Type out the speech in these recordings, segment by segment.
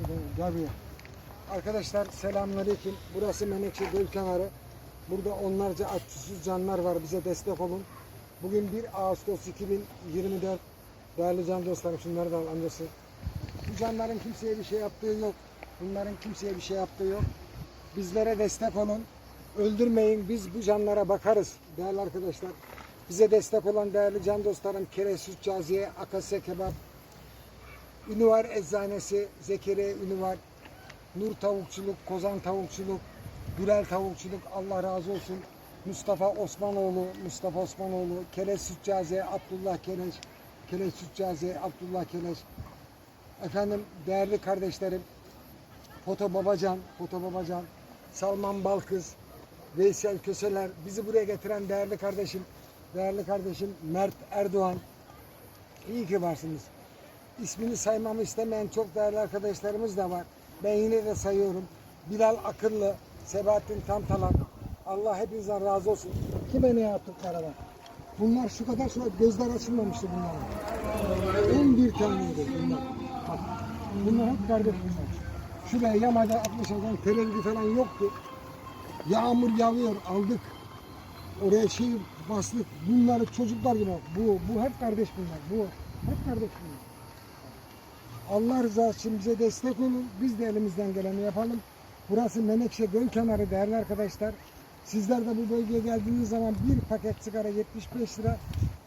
Buraya. Arkadaşlar selamünaleyküm. Burası Menekşe Göl kenarı. Burada onlarca aç susuz canlar var. Bize destek olun. Bugün 1 Ağustos 2024. Değerli can dostlarım şunları da al amcası. Bu canların kimseye bir şey yaptığı yok. Bunların kimseye bir şey yaptığı yok. Bizlere destek olun. Öldürmeyin. Biz bu canlara bakarız. Değerli arkadaşlar. Bize destek olan değerli can dostlarım Kere Süt Caziye, Akasya Kebap, Ünüvar Eczanesi, Zekeriya Ünüvar, Nur Tavukçuluk, Kozan Tavukçuluk, Gürel Tavukçuluk Allah razı olsun. Mustafa Osmanoğlu, Mustafa Osmanoğlu, Keleş Sütcaziye, Abdullah Keleş, Keleş Sütcaziye, Abdullah Keleş. Efendim değerli kardeşlerim, Foto Babacan, Foto Babacan, Salman Balkız, Veysel Köseler, bizi buraya getiren değerli kardeşim, değerli kardeşim Mert Erdoğan. İyi ki varsınız. İsmini saymamı istemeyen çok değerli arkadaşlarımız da var. Ben yine de sayıyorum. Bilal Akıllı, Sebahattin Tantalan. Allah hepinizden razı olsun. Kime ne yaptıkları var. Bunlar şu kadar şu gözler açılmamıştı bunların. 11 taneydi bunlar. Bunlar hep kardeş bunlar. Şuraya yamada 60 adam televizyon falan yoktu. Yağmur yağıyor aldık. Oraya şey bastık. Bunları çocuklar gibi. Bu, bu hep kardeş bunlar. Bu hep kardeş bunlar. Allah rızası için bize destek olun. Biz de elimizden geleni yapalım. Burası Menekşe Göl kenarı değerli arkadaşlar. Sizler de bu bölgeye geldiğiniz zaman bir paket sigara 75 lira,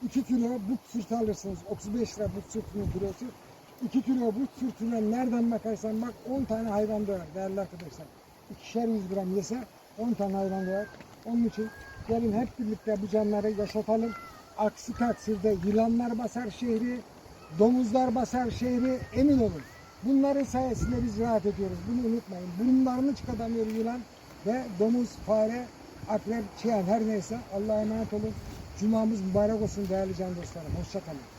2 kilo but sürtü alırsınız. 35 lira but sürtünün kilosu. 2 kilo but sürtüne nereden bakarsan bak 10 tane hayvan doğar değerli arkadaşlar. İkişer 100 gram yese 10 tane hayvan doğar. Onun için gelin hep birlikte bu canları yaşatalım. Aksi takdirde yılanlar basar şehri, domuzlar basar şehri emin olun. Bunların sayesinde biz rahat ediyoruz. Bunu unutmayın. Burunlarını çıkartamıyor yılan ve domuz, fare, akrep, çiyan her neyse Allah'a emanet olun. Cumamız mübarek olsun değerli can dostlarım. Hoşçakalın.